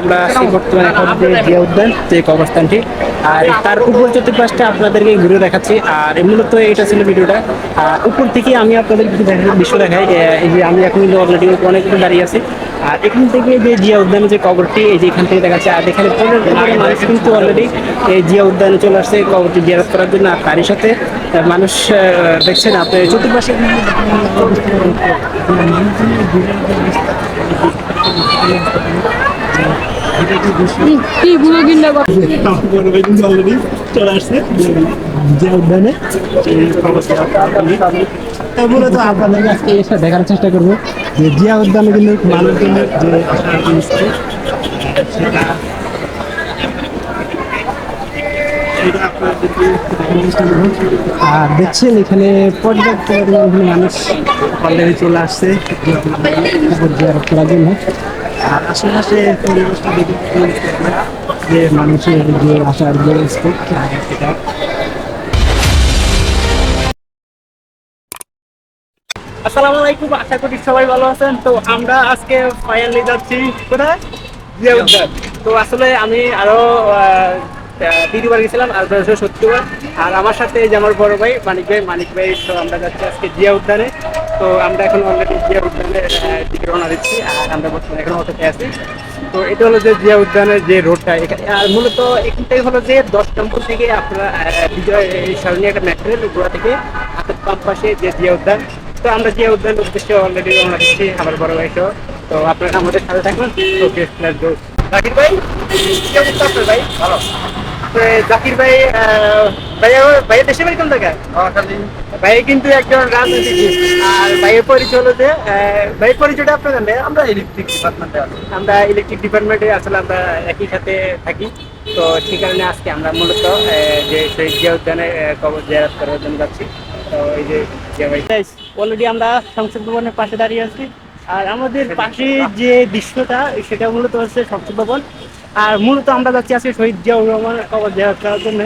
আমরা আছি বর্তমানে এখন জিয়া উদ্যান, যে কবরস্থানটি। আর তার উপর চতুর্পাশটা আপনাদেরকে ঘুরে দেখাচ্ছি। আর মূলত এটা ছিল ভিডিওটা। আর উপর থেকে আমি আপনাদের দৃশ্য দেখাই। এই যে আমি এখন কিন্তু অলরেডি অনেক দূর দাঁড়িয়ে আছি। আর এখান থেকে যে জিয়া উদ্যানের যে কবরটি, এই যে এখান থেকে দেখাচ্ছে। আর এখানে মানুষ কিন্তু অলরেডি এই জিয়া উদ্যানে চলে আসছে কবরটি জিয়ারত করার জন্য। আর তারই সাথে মানুষ দেখছেন আপনি চতুর্পাশে কি বুড়ো গিন্ডা বড় ভাই কিন্তু অলরেডি চলে আসছে অবস্থা তা আপনাদের আজকে এসে দেখার চেষ্টা করব। যে জিয়া উদ্যানে কিন্তু মানুষজনের যে আসার জিনিসটা সেটা। আর দেখছেন এখানে পর্যাপ্ত পরিমাণে মানুষ অলরেডি চলে আসছে। করার জন্য আর আশেপাশে পরিবেশটা দেখে যে মানুষের যে আসার যে সেটা। আসসালামু আলাইকুম, আশা করি সবাই ভালো আছেন। তো আমরা আজকে ফাইনালি যাচ্ছি। কোথায়? তো আসলে আমি আরও দ্বিতীয়বার গেছিলাম, আর বয়স সত্যিবার আর আমার সাথে যে আমার বড় ভাই, মানিক ভাই মানিক ভাই, তো আমরা যাচ্ছি আজকে জিয়া উদ্যানে। তো আমরা এখন অলরেডি জিয়া উদ্যানে দিকে রওনা দিচ্ছি, আর আমরা বর্তমানে এখন অটোতে আছি। তো এটা হলো যে জিয়া উদ্যানের যে রোডটা আর মূলত এখানটাই হলো যে দশ নম্বর থেকে আপনারা বিজয় সরণি একটা মেট্রেল গোড়া থেকে হাতের পাম্প পাশে যে জিয়া উদ্যান। তো আমরা জিয়া উদ্যানের উদ্দেশ্যে অলরেডি রওনা দিচ্ছি, আমার বড় ভাই সহ। তো আপনারা আমাদের সাথে থাকবেন ওকে লেটস গো জাকির ভাই, কি অবস্থা আপনার ভাই? ভালো। জাকির ভাই ভাইয়া ভাইয়া দেশে বাড়ি কোন জায়গায়? ভাই কিন্তু একজন রাজনীতিবিদ। আর ভাইয়ের পরিচয় হলো যে ভাইয়ের পরিচয়টা আপনার জানেন আমরা ইলেকট্রিক ডিপার্টমেন্টে আমরা ইলেকট্রিক ডিপার্টমেন্টে আসলে আমরা একই সাথে থাকি। তো সেই কারণে আজকে আমরা মূলত যে শহীদ জিয়া উদ্যানে কবর জিয়ারত করার জন্য যাচ্ছি। তো এই যে জিয়া ভাই। অলরেডি আমরা সংসদ ভবনের পাশে দাঁড়িয়ে আছি। আর আমাদের পাশে যে দৃশ্যটা সেটা মূলত হচ্ছে সংসদ ভবন। আর মূলত আমরা যাচ্ছি আজকে শহীদ জিয়াউর রহমানের কবর জিয়ারত করার জন্য।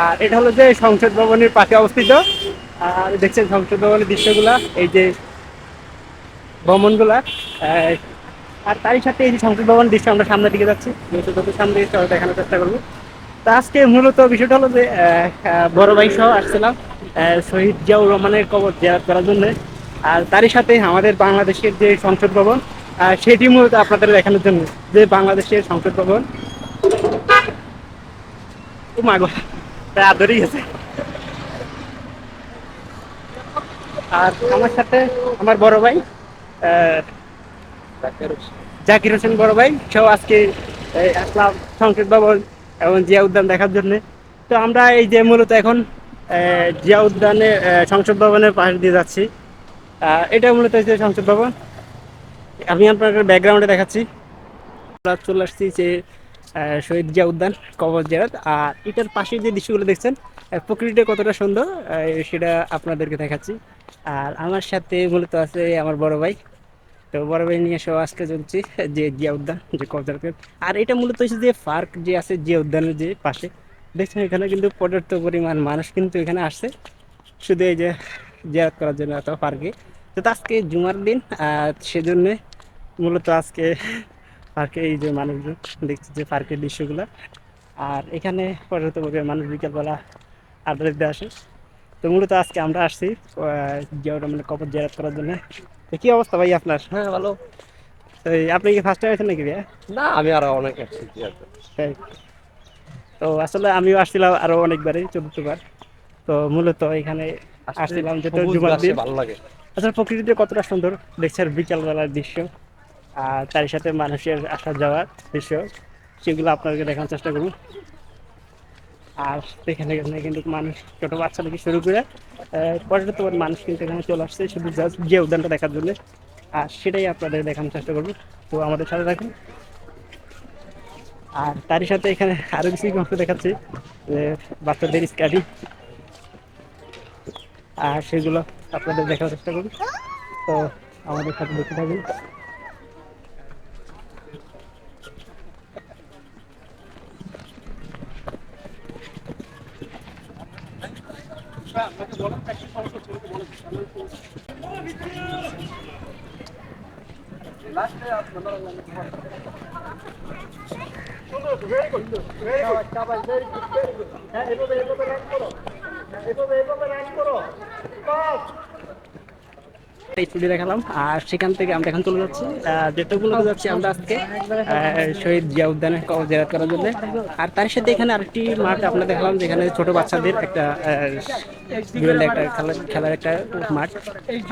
আর এটা হলো যে সংসদ ভবনের পাশে অবস্থিত। আর দেখছেন সংসদ ভবনের দৃশ্যগুলা, এই যে ভ্রমণগুলা আর তারই সাথে এই যে সংসদ ভবন দৃশ্য আমরা সামনের দিকে যাচ্ছি। যত সামনে চলো দেখানোর চেষ্টা করব। তা আজকে মূলত বিষয়টা হলো যে বড় ভাই সহ আসছিলাম শহীদ জিয়াউর রহমানের কবর জিয়ারত করার জন্য। আর তারই সাথে আমাদের বাংলাদেশের যে সংসদ ভবন সেটি মূলত আপনাদের দেখানোর জন্য যে বাংলাদেশের সংসদ ভবন প্রায় আর আমার সাথে আমার বড় ভাই জাকির হোসেন বড় ভাই সব আজকে আসলাম সংসদ ভবন এবং জিয়া উদ্যান দেখার জন্য। তো আমরা এই যে মূলত এখন জিয়া উদ্যানে সংসদ ভবনের পাশ দিয়ে যাচ্ছি। এটা মূলত হচ্ছে সংসদ ভবন। আমি আপনাদের ব্যাকগ্রাউন্ডে দেখাচ্ছি। চলে আসছি যে শহীদ জিয়া উদ্যান, কবর জিয়ারত। আর এটার পাশে যে দৃশ্যগুলো দেখছেন প্রকৃতিটা কতটা সুন্দর সেটা আপনাদেরকে দেখাচ্ছি। আর আমার সাথে মূলত আছে আমার বড় ভাই। তো বড় ভাই নিয়ে সব আজকে চলছি, যে জিয়া উদ্যান, যে কবজার আর এটা মূলত হচ্ছে যে পার্ক যে আছে, জিয়া উদ্যানের যে পাশে। দেখছেন, এখানে কিন্তু পর্যাপ্ত পরিমাণ মানুষ কিন্তু এখানে আসছে। শুধু এই যে জিয়ারত করার জন্য অথবা পার্কে। তো তো আজকে জুমার দিন, আর সেজন্য মূলত আজকে পার্কে এই যে মানুষজন দেখছি যে পার্কের দৃশ্যগুলো। আর এখানে পরিমাণ মানুষ বিকেলবেলা আড্ডা দিতে আসে। তো মূলত আজকে আমরা আসছি জিয়াউর মানে কবর জিয়ারত করার জন্য। তো কি অবস্থা ভাই আপনার? হ্যাঁ ভালো। তো আপনি কি ফার্স্ট টাইম আছেন নাকি ভাইয়া? না আমি আরও অনেক আসছি তো আসলে আমিও আসছিলাম আরও অনেকবারই চতুর্থবার। তো মূলত এখানে আসছিলাম যেটা ভালো লাগে। আসলে প্রকৃতিতে কতটা সুন্দর দেখছে বিকালবেলার দৃশ্য। আর তার সাথে মানুষের আসা যাওয়ার দৃশ্য সেগুলো আপনাদেরকে দেখানোর চেষ্টা করুন আর এখানে এখানে কিন্তু মানুষ, ছোটো বাচ্চা থেকে শুরু করে পর্যাপ্ত মানুষ কিন্তু এখানে চলে আসছে, শুধু জাস্ট যে উদ্যানটা দেখার জন্য। আর সেটাই আপনাদের দেখানোর চেষ্টা করব। তো আমাদের সাথে থাকুন। আর তারই সাথে এখানে আরও কিছু অংশ দেখাচ্ছি, যে বাচ্চাদের স্কাডি আর সেগুলো আপনাদের দেখার চেষ্টা করুন তো আমাদের সাথে দেখতে থাকুন। এই ছুটি দেখালাম আর সেখান থেকে আমরা এখন চলে যাচ্ছি। আহ, যেটা বলতে যাচ্ছি আমরা আজকে শহীদ জিয়া করার জন্য। আর তার সাথে এখানে আরেকটি মাঠ আমরা দেখালাম যেখানে ছোট বাচ্চাদের একটা একটা খেলার একটা মাঠ।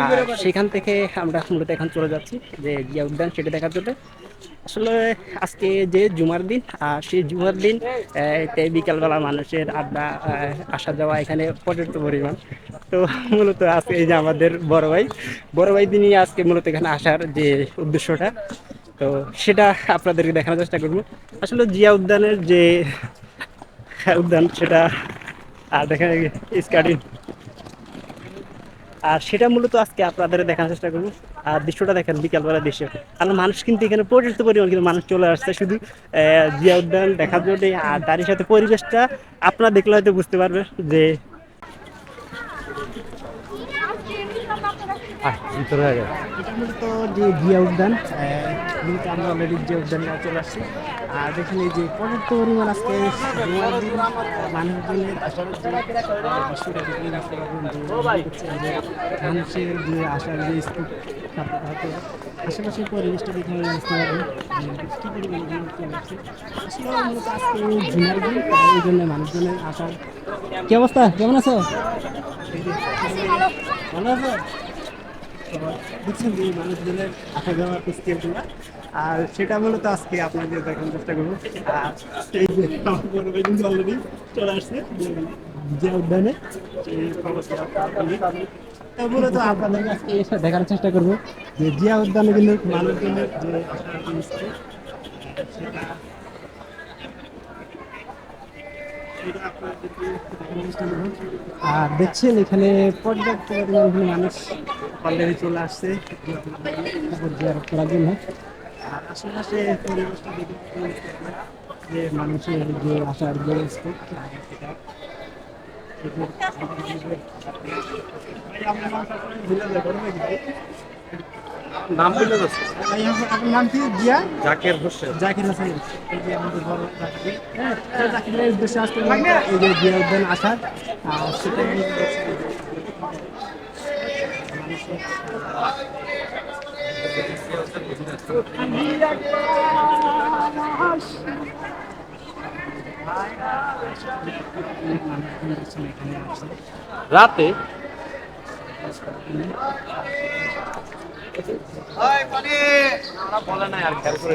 আর সেখান থেকে আমরা মূলত এখন চলে যাচ্ছি, যে জিয়া উদ্যান, সেটা দেখার জন্য। আসলে আজকে যে জুমার দিন, আর সেই জুমার দিন বিকালবেলা মানুষের আড্ডা আসা যাওয়া এখানে পর্যাপ্ত পরিমাণ। তো মূলত আজকে এই যে আমাদের বড় ভাই বড় ভাই দিনই আজকে মূলত এখানে আসার যে উদ্দেশ্যটা, তো সেটা আপনাদেরকে দেখানোর চেষ্টা করব। আসলে জিয়া উদ্যানের যে উদ্যান, সেটা আর দেখেন স্কাটিং আর সেটা মূলত আজকে আপনাদের দেখানোর চেষ্টা করব। আর দৃশ্যটা দেখেন বিকালবেলা দৃশ্য। কারণ মানুষ কিন্তু এখানে পর্যাপ্ত পরিমাণ কিন্তু মানুষ চলে আসছে শুধু জিয়া উদ্যান দেখার জন্য আর তারই সাথে পরিবেশটা আপনারা দেখলে হয়তো বুঝতে পারবেন যে ভিতরে এটা মূলত যে জিয়া উদ্যান আহ, আমরা অলরেডি জিয়া উদ্যানে চলে আসছি। আর দেখেন এই যে পর্যাপ্ত পরিমাণ আজকে যে যে যে মানুষের যে আসার যে আশেপাশের পরিবেশটা দেখে আমরা বুঝতে যে আসলে মূলত আজকে জুমার দিন জন্য মানুষজনের আসার কি অবস্থা? কেমন আছো? ভালো আছো? বুঝছেন যে মানুষজনের আসা যাওয়ার স্কেলগুলো আর সেটা মূলত আজকে আপনাদের দেখানোর চেষ্টা করব। অলরেডি চলে আসছে। যে উদ্যানে মূলত আপনাদের আজকে এসে চেষ্টা করব যে জিয়া উদ্যানে কিন্তু মানুষজনের যে। আর দেখছেন এখানে পর্যাপ্ত পরিমাণ মানুষ অলরেডি চলে আসছে। করার জন্য। আর আশেপাশে পরিবেশটা দেখে যে মানুষের যে আসার যে স্কোপ সেটা? নাম বলে যাচ্ছে আপনার আপনার নাম কি? জিয়া? জাকের হোসেন। জাকির হোসেন। এই যে আমাদের বড় জাকির। হ্যাঁ জাকিরের উদ্দেশ্যে আজকে এই যে জিয়া উদ্যান আসার সেটাই আমি বলছি যে মানুষের মানুষজন এখানে আসছে রাতে বলে নাই আর খেয়াল করে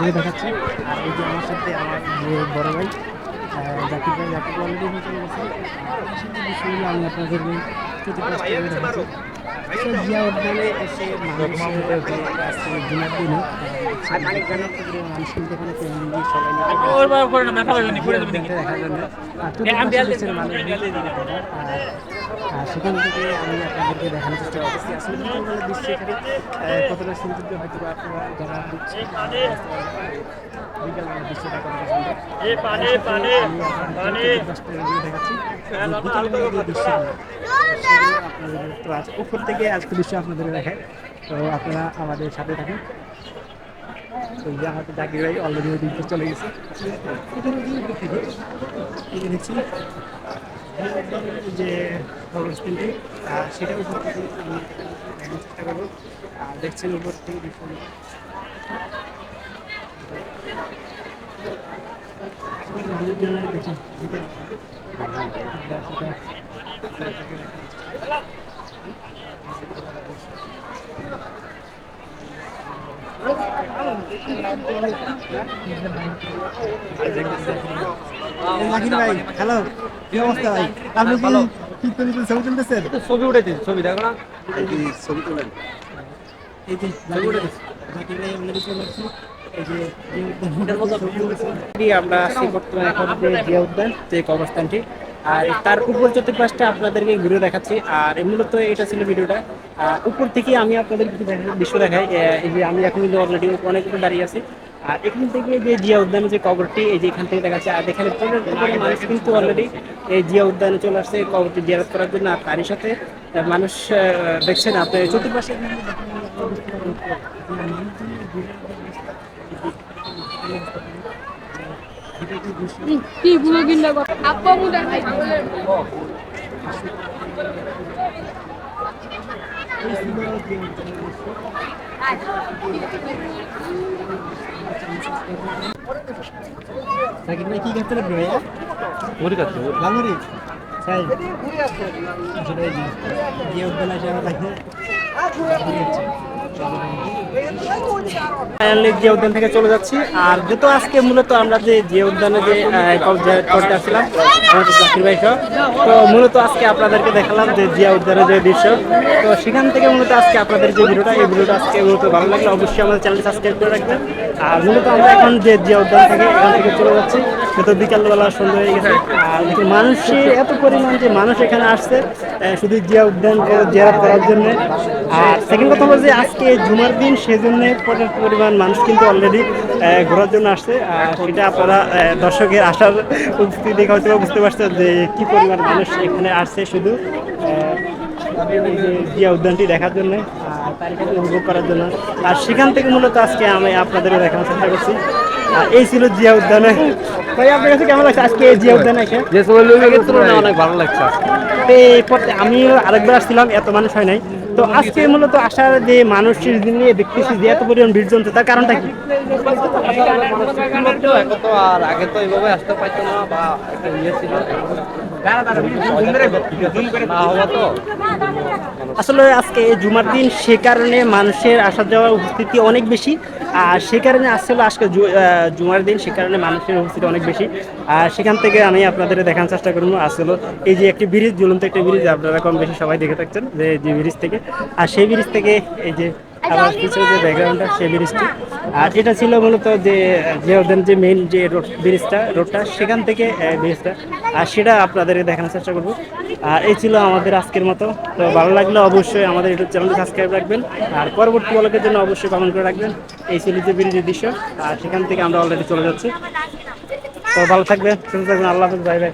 দিয়ে দেখাচ্ছি আর এই যে আমার সাথে আমার বড় ভাই জাকির ভাই জাকির অলরেডি চলে গেছে বিষয়গুলো আমি আপনাদের প্রতি এসে মানুষের দিনের দিনে সেখান থেকে আমি আপনাদেরকে দেখানোর চেষ্টা করতেছি। আসলে দৃশ্য এখানে কতটা সৌন্দর্য হয়তো বা আপনারা যারা দেখছেন বিকেলবেলা দৃশ্যটা কতটা সুন্দর আমি আপনাদেরকে চতুর্পাশটা ঘুরে দেখাচ্ছি। যে বিকেলবেলা যে দৃশ্যগুলো, সেগুলো আপনাদের তো আজ উপর থেকে আজকে দৃশ্য আপনাদের দেখায়। তো আপনারা আমাদের সাথে থাকুন। তো যে আমাদের জাকির ভাই অলরেডি ওই দিকে চলে গেছে। দেখি দেখছি। যে সেটা উপর থেকে চেষ্টা করব। আর দেখছেন উপর থেকে মাকির ভাই হ্যালো কি অবস্থা ভাই আপনি কি কি করেছেন ছবি তুলতেছেন ছবি উঠেছি ছবি দেখো না এই যে জাকির ভাই অলরেডি চলে আসছে এই যে এটি জিয়া উদ্যান, যে কবরস্থানটি, আর তার উপর আপনাদেরকে আর মূলত এটা ছিল ভিডিওটা। উপর আমি আপনাদের দৃশ্য দেখাই। আমি এখন অলরেডি দাঁড়িয়ে আছি। আর এখান থেকে যে জিয়া যে কবরটি, এই যে এখান থেকে দেখাচ্ছে। আর এখানে মানুষ কিন্তু অলরেডি এই জিয়া উদ্যানে চলে আসছে কবরটি জিয়ারত করার জন্য। আর তারই সাথে মানুষ দেখছেন আপনার চতুর্পাশে জাকির ভাই কি করতে লাগবে ভাইয়া? মুড়ি খাচ্ছি লালুরি তাই আসলে এই যে জিয়া উদ্যান আসে আমার লাগে জিয়া উদ্যান থেকে চলে যাচ্ছি। আর যেহেতু আজকে মূলত আমরা যে যে উদ্যানে যে করতে আসছিলাম তো মূলত আজকে আপনাদেরকে দেখালাম যে জিয়া উদ্যানের যে দৃশ্য। তো সেখান থেকে মূলত আজকে আপনাদের যে ভিডিওটা, এই ভিডিওটা আজকে মূলত ভালো লাগলে অবশ্যই আমাদের চ্যানেল সাবস্ক্রাইব করে রাখবেন। আর মূলত আমরা এখন যে জিয়া উদ্যান থেকে এখান থেকে চলে যাচ্ছি যেহেতু বিকালবেলা সন্ধ্যা হয়ে গেছে। আর মানুষের এত পরিমাণ যে মানুষ এখানে আসছে শুধু জিয়া উদ্যান জিয়ারত করার জন্য। আর সেকেন্ড কথা হলো যে আজকে জুমার দিন, সেজন্য পর্যাপ্ত পরিমাণ মানুষ কিন্তু অলরেডি ঘোরার জন্য আসছে। আর সেটা আপনারা দর্শকের আসার উপস্থিতি দেখে হয়তো বুঝতে পারছেন যে কি পরিমাণ মানুষ এখানে আসছে শুধু জিয়া উদ্যানটি দেখার জন্য আর উপভোগ করার জন্য। আর সেখান থেকে মূলত আজকে আমি আপনাদেরও দেখানোর চেষ্টা করছি। আর এই ছিল জিয়া উদ্যানে। ভাই আপনার কাছে কেমন লাগছে আজকে এই জিয়া উদ্যানে এসে? অনেক ভালো লাগছে আজকে। তো এই পথে আমি আরেকবার আসছিলাম এত মানুষ হয় নাই। তো আজকে মূলত আসার যে মানুষের দিন নিয়ে দেখতেছি যে এত পরিমাণ ভিড় জমছে, তার কারণটা কি? আসলে আজকে জুমার দিন সে কারণে মানুষের আসা যাওয়ার উপস্থিতি অনেক বেশি, আর সে কারণে আসলে আজকে জুমার দিন, সে কারণে মানুষের উপস্থিতি অনেক বেশি। আর সেখান থেকে আমি আপনাদের দেখানোর চেষ্টা করব আসলে এই যে একটি ব্রিজ, ঝুলন্ত একটি ব্রিজ, আপনারা কম বেশি সবাই দেখে থাকছেন, যে যে ব্রিজ থেকে। আর সেই ব্রিজ থেকে এই যে আবার পিছনে যে ব্যাকগ্রাউন্ডটা সেই ব্রিজটি। আর এটা ছিল মূলত যে ওদের যে মেইন যে রোড ব্রিজটা রোডটা সেখান থেকে ব্রিজটা। আর সেটা আপনাদের দেখানোর চেষ্টা করব। আর এই ছিল আমাদের আজকের মতো। তো ভালো লাগলে অবশ্যই আমাদের ইউটিউব চ্যানেলটি সাবস্ক্রাইব রাখবেন। আর পরবর্তী ব্লগের জন্য অবশ্যই কমেন্ট করে রাখবেন। এই ছিল যে ব্রিজের দৃশ্য। আর সেখান থেকে আমরা অলরেডি চলে যাচ্ছি। তো ভালো থাকবেন, সুস্থ থাকবেন। আল্লাহ হাফেজ বাই বাই